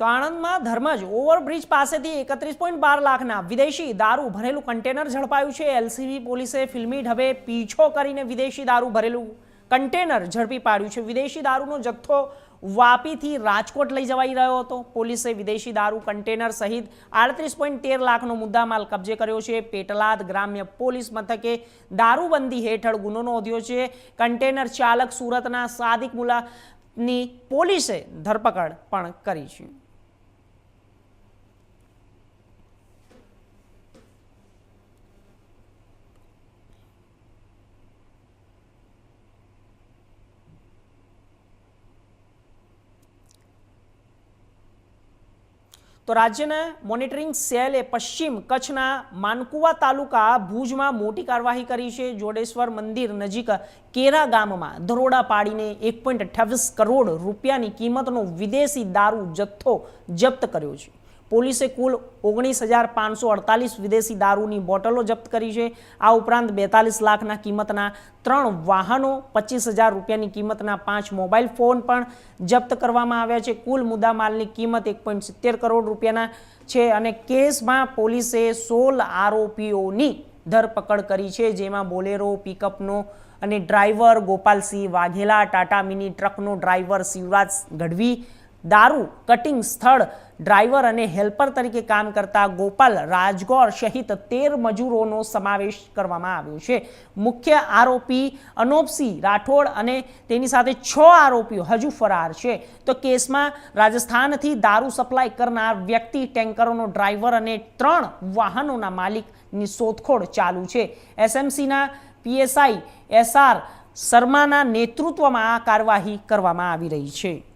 તો આણંદમાં ધર્મજ ઓવરબ્રિજ પાસેથી એકત્રીસ પોઈન્ટ બાર લાખના વિદેશી દારૂ ભરેલું કન્ટેનર ઝડપાયું છે. એલસીબી પોલીસે ફિલ્મી ઢબે પીછો કરીને વિદેશી દારૂ ભરેલું કન્ટેનર ઝડપી પાડ્યું છે. વિદેશી દારૂનો જથ્થો વાપીથી રાજકોટ લઈ જવાઈ રહ્યો હતો. પોલીસે વિદેશી દારૂ કન્ટેનર સહિત આડત્રીસ પોઈન્ટ તેર લાખનો મુદ્દામાલ કબજે કર્યો છે. પેટલાદ ગ્રામ્ય પોલીસ મથકે દારૂબંધી હેઠળ ગુનો નોંધ્યો છે. કન્ટેનર ચાલક સુરતના સાદિક મુલાની પોલીસે ધરપકડ પણ કરી છે. તો રાજ્યના મોનિટરિંગ સેલે પશ્ચિમ કચ્છના માનકુવા તાલુકા ભુજમાં મોટી કાર્યવાહી કરી છે. જોડેશ્વર મંદિર નજીક કેરા ગામમાં દરોડા પાડીને એક પોઈન્ટ અઠ્યાવીસ કરોડ રૂપિયાની કિંમતનો વિદેશી દારૂ જથ્થો જપ્ત કર્યો છે. પોલીસે કુલ ઓગણીસ હજાર પાંચસો અડતાલીસ વિદેશી દારૂની બોટલો જપ્ત કરી છે. આ ઉપરાંત બેતાલીસ લાખના કિંમતના ત્રણ વાહનો, પચીસ હજાર રૂપિયાની કિંમતના પાંચ મોબાઈલ ફોન પણ જપ્ત કરવામાં આવ્યા છે. કુલ મુદ્દામાલની કિંમત એક પોઈન્ટ સિત્તેર કરોડ રૂપિયાના છે અને કેસમાં પોલીસે સોળ આરોપીઓની ધરપકડ કરી છે, જેમાં બોલેરો, પિકઅપનો અને ડ્રાઈવર ગોપાલસિંહ વાઘેલા, ટાટા મિની ટ્રકનો ડ્રાઈવર શિવરાજ ગઢવી દારૂ કટિંગ સ્થળ ડ્રાઈવર અને હેલ્પર તરીકે કામ કરતા ગોપાલ રાજગોર સહિત તેર મજૂરોનો સમાવેશ કરવામાં આવ્યો છે. મુખ્ય આરોપી અનોપસિંહ રાઠોડ અને તેની સાથે છ આરોપીઓ હજુ ફરાર છે. તો કેસમાં રાજસ્થાનથી દારૂ સપ્લાય કરનાર વ્યક્તિ, ટેન્કરોનો ડ્રાઈવર અને ત્રણ વાહનોના માલિકની શોધખોળ ચાલુ છે. એસએમસીના પીએસઆઈ એસઆર શર્માના નેતૃત્વમાં આ કાર્યવાહી કરવામાં આવી રહી છે.